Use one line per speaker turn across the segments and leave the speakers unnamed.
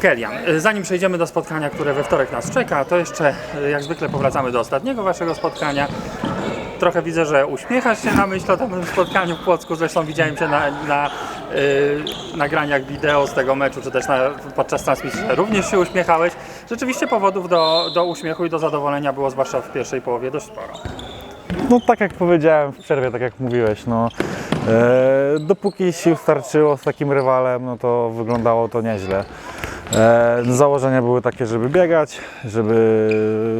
Kelian, y, zanim przejdziemy do spotkania, które we wtorek nas czeka, to jeszcze y, jak zwykle powracamy do ostatniego waszego spotkania. Trochę widzę, że uśmiechasz się na myśl o tym spotkaniu w Płocku, zresztą widziałem Cię na, na y, nagraniach wideo z tego meczu, czy też na, podczas transmisji, również się uśmiechałeś. Rzeczywiście powodów do, do uśmiechu i do zadowolenia było, zwłaszcza w pierwszej połowie, dość sporo.
No tak jak powiedziałem w przerwie, tak jak mówiłeś, no e, dopóki sił starczyło z takim rywalem, no to wyglądało to nieźle. E, założenia były takie, żeby biegać, żeby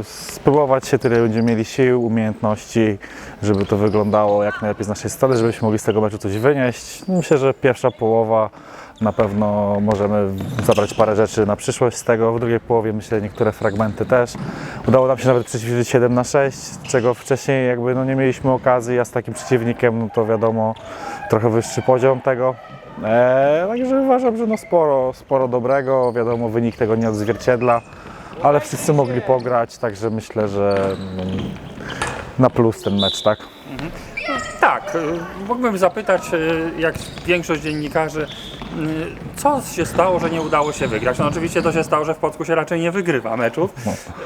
spróbować się, tyle będziemy mieli sił, umiejętności, żeby to wyglądało jak najlepiej z naszej strony, żebyśmy mogli z tego meczu coś wynieść. Myślę, że pierwsza połowa na pewno możemy zabrać parę rzeczy na przyszłość z tego. W drugiej połowie myślę niektóre fragmenty też. Udało nam się nawet przeciwdziałać 7 na 6, czego wcześniej jakby no nie mieliśmy okazji, a z takim przeciwnikiem no to wiadomo trochę wyższy poziom tego. Eee, także uważam, że no sporo, sporo dobrego, wiadomo wynik tego nie odzwierciedla, ale wszyscy mogli pograć, także myślę, że mm, na plus ten mecz, tak?
Tak, y, mógłbym zapytać, y, jak większość dziennikarzy, co się stało, że nie udało się wygrać? No oczywiście to się stało, że w Płocku się raczej nie wygrywa meczów,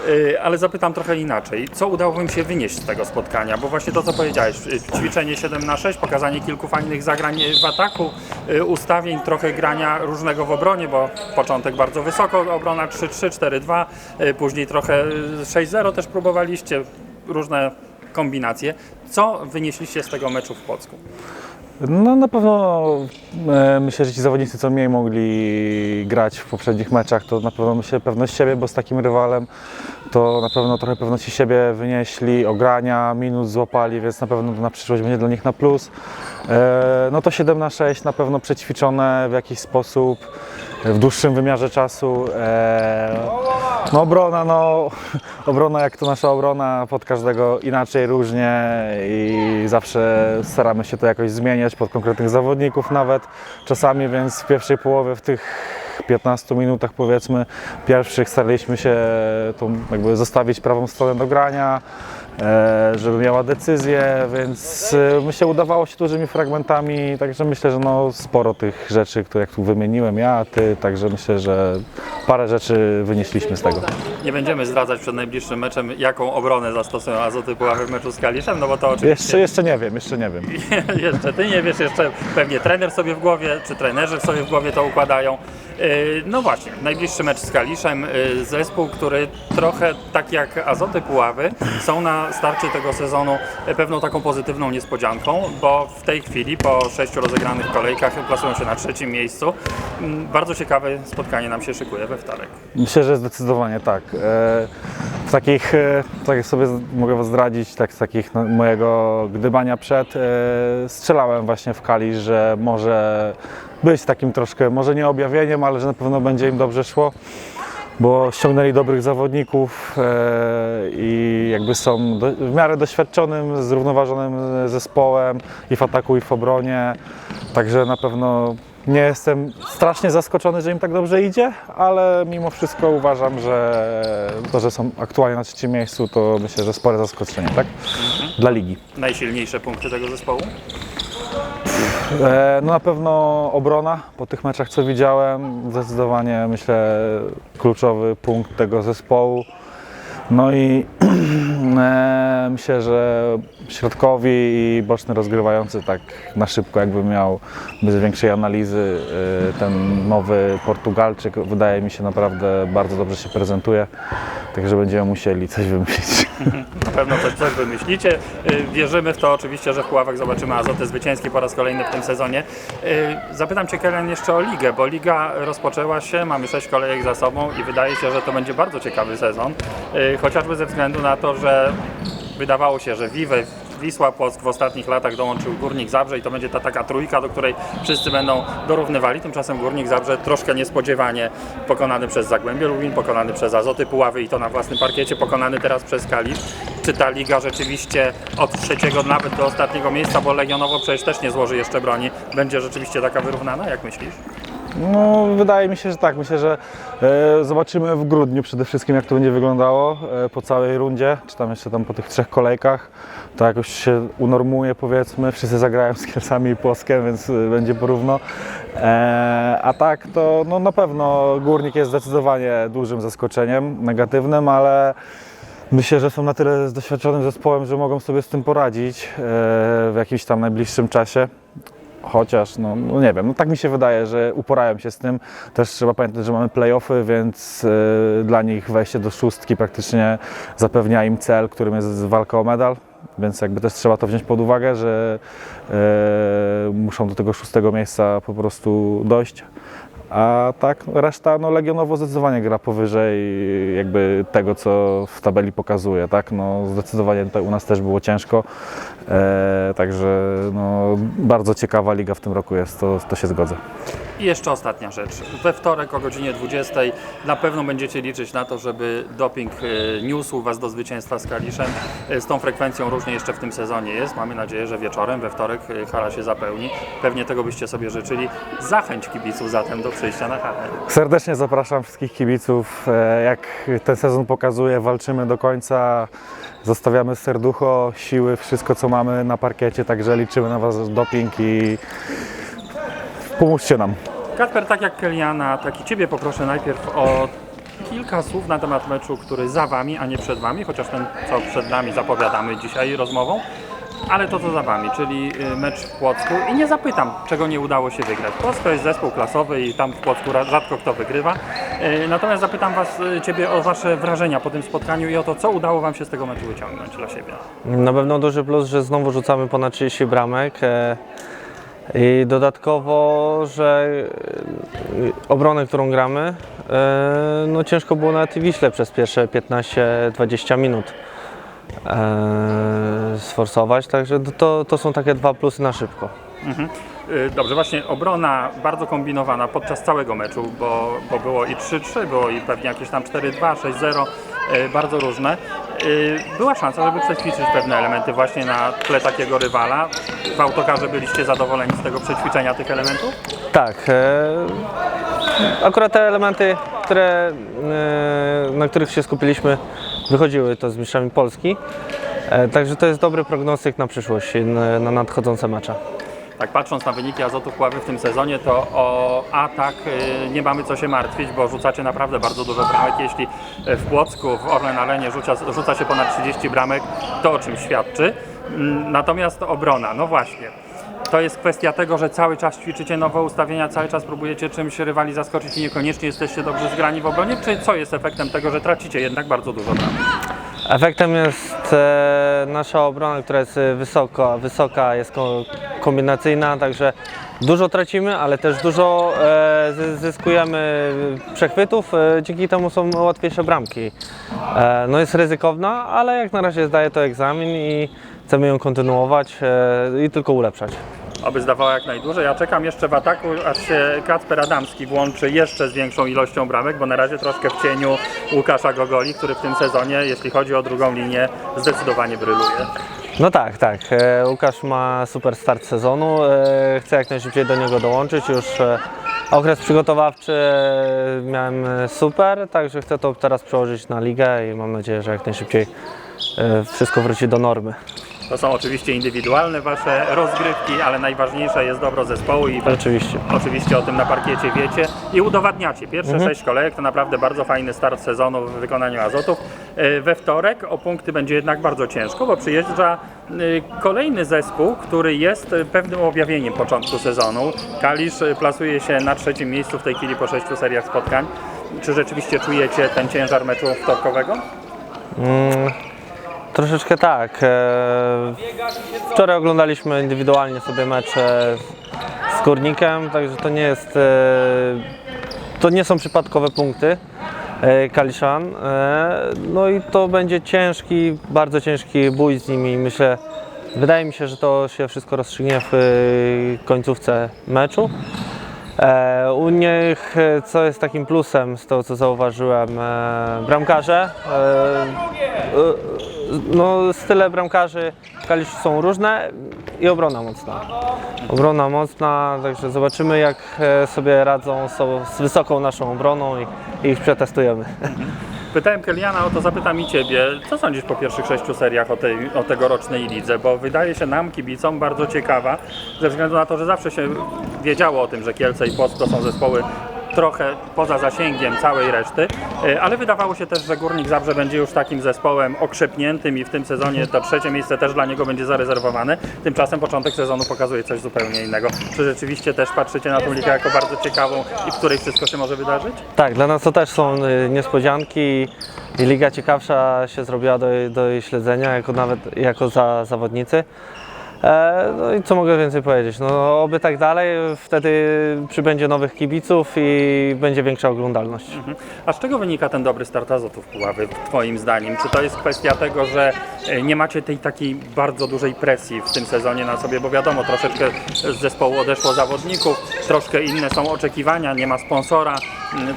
y, ale zapytam trochę inaczej. Co udało Wam się wynieść z tego spotkania? Bo właśnie to, co powiedziałeś, y, ćwiczenie 7 na 6 pokazanie kilku fajnych zagrań w ataku, y, ustawień, trochę grania różnego w obronie, bo początek bardzo wysoko, obrona 3-3, 4-2, y, później trochę y, 6-0 też próbowaliście, różne kombinacje. Co wynieśliście z tego meczu w Płocku?
No na pewno e, myślę, że ci zawodnicy, co mniej mogli grać w poprzednich meczach, to na pewno myślę pewność siebie, bo z takim rywalem to na pewno trochę pewności siebie wynieśli, ogrania, minus złapali, więc na pewno na przyszłość będzie dla nich na plus. E, no to 7 na 6 na pewno przećwiczone w jakiś sposób, w dłuższym wymiarze czasu. E, no obrona, no obrona jak to nasza obrona, pod każdego inaczej, różnie i zawsze staramy się to jakoś zmieniać pod konkretnych zawodników nawet czasami, więc w pierwszej połowie w tych 15 minutach powiedzmy pierwszych staraliśmy się tą jakby zostawić prawą stronę do grania, żeby miała decyzję, więc e, myślę udawało się dużymi fragmentami, także myślę, że no sporo tych rzeczy, które jak tu wymieniłem ja, ty, także myślę, że parę rzeczy wynieśliśmy z tego.
Nie będziemy zdradzać przed najbliższym meczem, jaką obronę zastosują Azoty Puławy w meczu z Kaliszem, no bo to oczywiście
Jeszcze, jeszcze nie wiem, jeszcze nie wiem.
jeszcze ty nie wiesz, jeszcze pewnie trener sobie w głowie, czy trenerzy sobie w głowie to układają. Yy, No właśnie, najbliższy mecz z Kaliszem, yy, zespół, który trochę tak jak Azoty Puławy są na starcie tego sezonu pewną taką pozytywną niespodzianką, bo w tej chwili po sześciu rozegranych kolejkach plasują się na trzecim miejscu. Mm, Bardzo ciekawe spotkanie nam się szykuje we wtorek.
Myślę, że zdecydowanie tak. E, W takich, e, tak jak sobie mogę was zdradzić, tak z takich no, mojego gdybania przed, e, strzelałem właśnie w Kali, że może być takim troszkę, może nie objawieniem, ale że na pewno będzie im dobrze szło, bo ściągnęli dobrych zawodników i jakby są w miarę doświadczonym, zrównoważonym zespołem i w ataku, i w obronie, także na pewno nie jestem strasznie zaskoczony, że im tak dobrze idzie, ale mimo wszystko uważam, że to, że są aktualnie na trzecim miejscu, to myślę, że spore zaskoczenie, tak? Dla ligi.
Najsilniejsze punkty tego zespołu?
E, no na pewno obrona po tych meczach, co widziałem, zdecydowanie myślę kluczowy punkt tego zespołu. No i myślę, że środkowi i boczny rozgrywający tak na szybko jakby miał bez większej analizy e, ten nowy Portugalczyk wydaje mi się naprawdę bardzo dobrze się prezentuje, także będziemy musieli coś wymyślić.
Na pewno coś, coś wymyślicie. Y, Wierzymy w to oczywiście, że w Puławach zobaczymy Azoty zwycięski po raz kolejny w tym sezonie. Y, Zapytam Cię, Kellen, jeszcze o ligę, bo liga rozpoczęła się, mamy sześć kolejek za sobą i wydaje się, że to będzie bardzo ciekawy sezon. Y, Chociażby ze względu na to, że wydawało się, że Wiwe, Wisła Płock w ostatnich latach dołączył Górnik Zabrze i to będzie ta taka trójka, do której wszyscy będą dorównywali. Tymczasem Górnik Zabrze troszkę niespodziewanie pokonany przez Zagłębie Lubin, pokonany przez Azoty Puławy i to na własnym parkiecie, pokonany teraz przez Kalisz. Czy ta liga rzeczywiście od trzeciego nawet do ostatniego miejsca, bo Legionowo przecież też nie złoży jeszcze broni, będzie rzeczywiście taka wyrównana, jak myślisz?
No, wydaje mi się, że tak. Myślę, że e, zobaczymy w grudniu przede wszystkim, jak to będzie wyglądało e, po całej rundzie, czy tam jeszcze tam po tych trzech kolejkach. To jakoś się unormuje, powiedzmy. Wszyscy zagrają z Kielcami i Płoskiem, więc e, będzie porówno. E, a tak, to no, na pewno Górnik jest zdecydowanie dużym zaskoczeniem, negatywnym, ale Myślę, że są na tyle doświadczonym zespołem, że mogą sobie z tym poradzić e, w jakimś tam najbliższym czasie. Chociaż, no, no nie wiem, no tak mi się wydaje, że uporają się z tym. Też trzeba pamiętać, że mamy playoffy, więc e, dla nich wejście do szóstki praktycznie zapewnia im cel, którym jest walka o medal. Więc jakby też trzeba to wziąć pod uwagę, że e, muszą do tego szóstego miejsca po prostu dojść. A tak, reszta no, Legionowo zdecydowanie gra powyżej jakby tego, co w tabeli pokazuje, tak? No, zdecydowanie tutaj u nas też było ciężko, e, także no, bardzo ciekawa liga w tym roku jest, to, to się zgodzę.
I jeszcze ostatnia rzecz. We wtorek o godzinie 20 na pewno będziecie liczyć na to, żeby doping e, niósł Was do zwycięstwa z Kaliszem. E, Z tą frekwencją różnie jeszcze w tym sezonie jest. Mamy nadzieję, że wieczorem, we wtorek e, hala się zapełni. Pewnie tego byście sobie życzyli. Zachęć kibiców zatem do przyjścia na halę.
Serdecznie zapraszam wszystkich kibiców, jak ten sezon pokazuje, walczymy do końca, zostawiamy serducho, siły, wszystko co mamy na parkiecie, także liczymy na Was doping i pomóżcie nam.
Kasper, tak jak Keliana, tak i Ciebie poproszę najpierw o kilka słów na temat meczu, który za Wami, a nie przed Wami, chociaż ten, co przed nami zapowiadamy dzisiaj rozmową, ale to, co za Wami, czyli y, mecz w Płocku. I nie zapytam, czego nie udało się wygrać. Płocko jest zespół klasowy i tam w Płocku rzadko kto wygrywa. Y, Natomiast zapytam Was, y, Ciebie o Wasze wrażenia po tym spotkaniu i o to, co udało Wam się z tego meczu wyciągnąć dla siebie.
Na pewno duży plus, że znowu rzucamy ponad 30 bramek. I dodatkowo, że e, obronę, którą gramy, e, no ciężko było i Wiśle przez pierwsze 15-20 minut e, sforsować, także to, to są takie dwa plusy na szybko.
Y, Dobrze, właśnie obrona bardzo kombinowana podczas całego meczu, bo, bo było i 3-3, było i pewnie jakieś tam 4-2, 6-0, y, bardzo różne. Y, Była szansa, żeby przećwiczyć pewne elementy właśnie na tle takiego rywala. W autokarze byliście zadowoleni z tego przećwiczenia tych elementów?
Tak. E, akurat te elementy, które, e, na których się skupiliśmy, wychodziły to z mistrzami Polski. E, także to jest dobry prognostyk na przyszłość, na, na nadchodzące mecze.
Tak, patrząc na wyniki Azotów Puławy w tym sezonie, to o atak y, nie mamy co się martwić, bo rzucacie naprawdę bardzo dużo bramek. Jeśli y, w Płocku, w Orlen Arenie rzuca, rzuca się ponad 30 bramek, to o czym świadczy. Mm, Natomiast obrona, no właśnie. To jest kwestia tego, że cały czas ćwiczycie nowe ustawienia, cały czas próbujecie czymś rywali zaskoczyć i niekoniecznie jesteście dobrze zgrani w obronie, czy co jest efektem tego, że tracicie jednak bardzo dużo bramek?
Efektem jest e, nasza obrona, która jest e, wysoka, wysoka jest ko- kombinacyjna, także dużo tracimy, ale też dużo e, zy- zyskujemy przechwytów, dzięki temu są łatwiejsze bramki. No jest ryzykowna, ale jak na razie zdaje to egzamin i chcemy ją kontynuować i tylko ulepszać.
Aby zdawała jak najdłużej. Ja czekam jeszcze w ataku, aż się Kacper Adamski włączy jeszcze z większą ilością bramek, bo na razie troszkę w cieniu Łukasza Gogoli, który w tym sezonie, jeśli chodzi o drugą linię, zdecydowanie bryluje.
No tak, tak. E, Łukasz ma super start sezonu. E, chcę jak najszybciej do niego dołączyć. Już e, okres przygotowawczy miałem super, także chcę to teraz przełożyć na ligę i mam nadzieję, że jak najszybciej wszystko wróci do normy.
To są oczywiście indywidualne wasze rozgrywki, ale najważniejsze jest dobro zespołu i
Oczywiście.
oczywiście o tym na parkiecie wiecie i udowadniacie. Pierwsze sześć kolejek to naprawdę bardzo fajny start sezonu w wykonaniu Azotów. E, We wtorek o punkty będzie jednak bardzo ciężko, bo przyjeżdża e, kolejny zespół, który jest e, pewnym objawieniem początku sezonu. Kalisz e, plasuje się na trzecim miejscu w tej chwili po sześciu seriach spotkań. Czy rzeczywiście czujecie ten ciężar meczu wtorkowego?
Troszeczkę tak. E, Wczoraj oglądaliśmy indywidualnie sobie mecze z Górnikiem, także to nie jest. e, To nie są przypadkowe punkty e, Kaliszan. No i to będzie ciężki, bardzo ciężki bój z nimi. Myślę, wydaje mi się, że to się wszystko rozstrzygnie w końcówce meczu. U nich, co jest takim plusem z tego, co zauważyłem, bramkarze no, style bramkarzy Kaliszu są różne i obrona mocna. Obrona mocna, także zobaczymy jak e, sobie radzą z wysoką naszą obroną i, i ich przetestujemy.
Pytałem Keliana o to, zapytam i Ciebie, co sądzisz po pierwszych sześciu seriach o, tej, o tegorocznej lidze, bo wydaje się nam, kibicom, bardzo ciekawa, ze względu na to, że zawsze się wiedziało o tym, że Kielce i Płock to są zespoły trochę poza zasięgiem całej reszty, e, ale wydawało się też, że Górnik Zabrze będzie już takim zespołem okrzepniętym i w tym sezonie to trzecie miejsce też dla niego będzie zarezerwowane. Tymczasem początek sezonu pokazuje coś zupełnie innego. Czy rzeczywiście też patrzycie na tą ligę jako bardzo ciekawą i w której wszystko się może wydarzyć?
Tak, dla nas to też są y, niespodzianki i- i liga ciekawsza się zrobiła do, do jej śledzenia, jako nawet jako za zawodnicy. E, no i co mogę więcej powiedzieć? No oby tak dalej, wtedy przybędzie nowych kibiców i będzie większa oglądalność.
A z czego wynika ten dobry start Azotów Puławy, Twoim zdaniem? Czy to jest kwestia tego, że e, nie macie tej takiej bardzo dużej presji w tym sezonie na sobie, bo wiadomo, troszeczkę z zespołu odeszło zawodników, troszkę inne są oczekiwania, nie ma sponsora,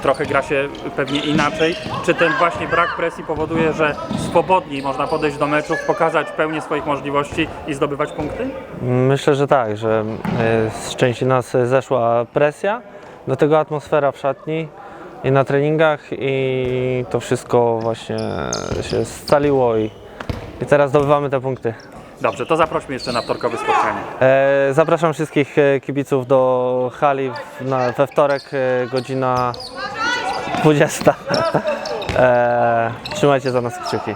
trochę gra się pewnie inaczej. Czy ten właśnie brak presji powoduje, że swobodniej można podejść do meczów, pokazać pełnię swoich możliwości i zdobywać punkty?
Myślę, że tak, że e, z części nas zeszła presja, do tego atmosfera w szatni i na treningach i to wszystko właśnie się scaliło i, i teraz zdobywamy te punkty.
Dobrze, to zaprośmy jeszcze na wtorkowe spotkanie.
E, Zapraszam wszystkich e, kibiców do hali w- na, we wtorek, e, godzina 20. E, Trzymajcie za nas kciuki.